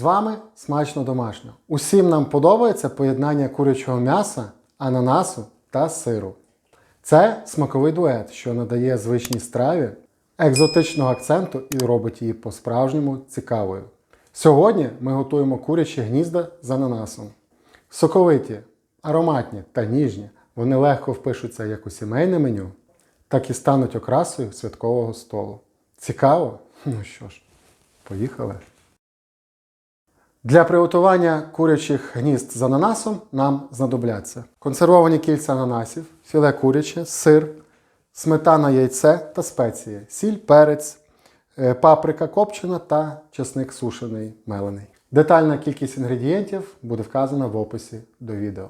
З вами смачно домашньо. Усім нам подобається поєднання курячого м'яса, ананасу та сиру. Це смаковий дует, що надає звичній страві екзотичного акценту і робить її по-справжньому цікавою. Сьогодні ми готуємо курячі гнізда з ананасом. Соковиті, ароматні та ніжні. Вони легко впишуться як у сімейне меню, так і стануть окрасою святкового столу. Цікаво? Ну що ж, поїхали. Для приготування курячих гнізд з ананасом нам знадобляться консервовані кільця ананасів, філе куряче, сир, сметана яйце та спеції, сіль, перець, е, паприка копчена та чесник сушений мелений. Детальна кількість інгредієнтів буде вказана в описі до відео.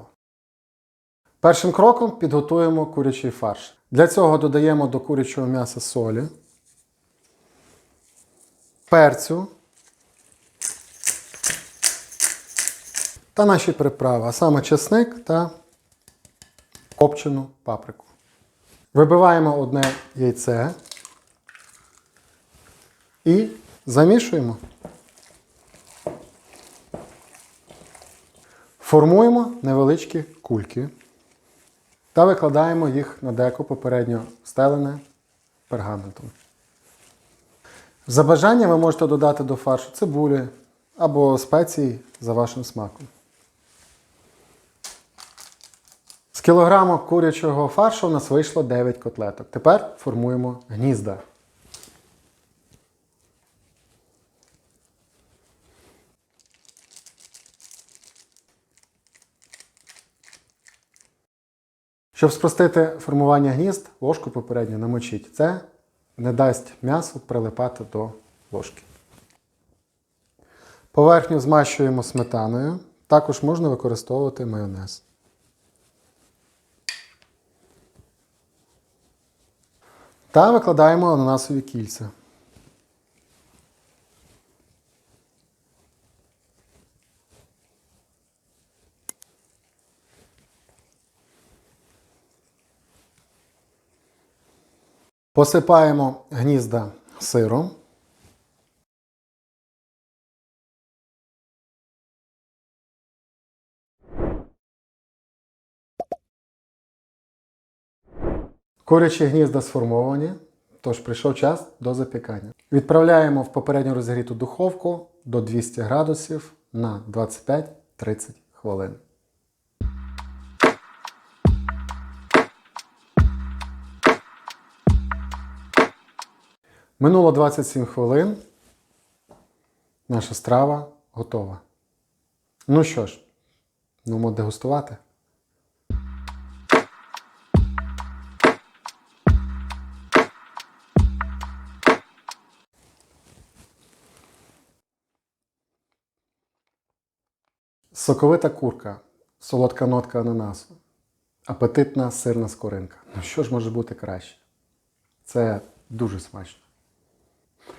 Першим кроком підготуємо курячий фарш. Для цього додаємо до курячого м'яса солі, перцю та наші приправи, а саме чесник та копчену паприку. Вибиваємо одне яйце і замішуємо. Формуємо невеличкі кульки та викладаємо їх на деко попередньо стелене пергаментом. За бажанням ви можете додати до фаршу цибулі або спеції за вашим смаком. З кілограма курячого фаршу у нас вийшло 9 котлеток. Тепер формуємо гнізда. Щоб спростити формування гнізд, ложку попередньо намочіть. Це не дасть м'ясу прилипати до ложки. Поверхню змащуємо сметаною. Також можна використовувати майонез. Та викладаємо ананасові кільця. Посипаємо гнізда сиром. Курячі гнізда сформовані, тож прийшов час до запікання. Відправляємо в попередньо розігріту духовку до 200 градусів на 25-30 хвилин. Минуло 27 хвилин. Наша страва готова. Ну що ж, ну дегустувати. Соковита курка, солодка нотка ананасу, апетитна сирна скоринка. Ну що ж може бути краще? Це дуже смачно.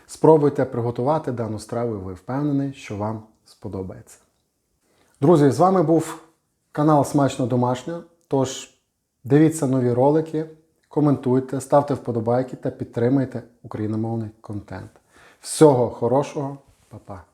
Спробуйте приготувати дану страву, і ви впевнений, що вам сподобається. Друзі, з вами був канал Смачно Домашньо. Тож дивіться нові ролики, коментуйте, ставте вподобайки та підтримуйте україномовний контент. Всього хорошого, Па-па!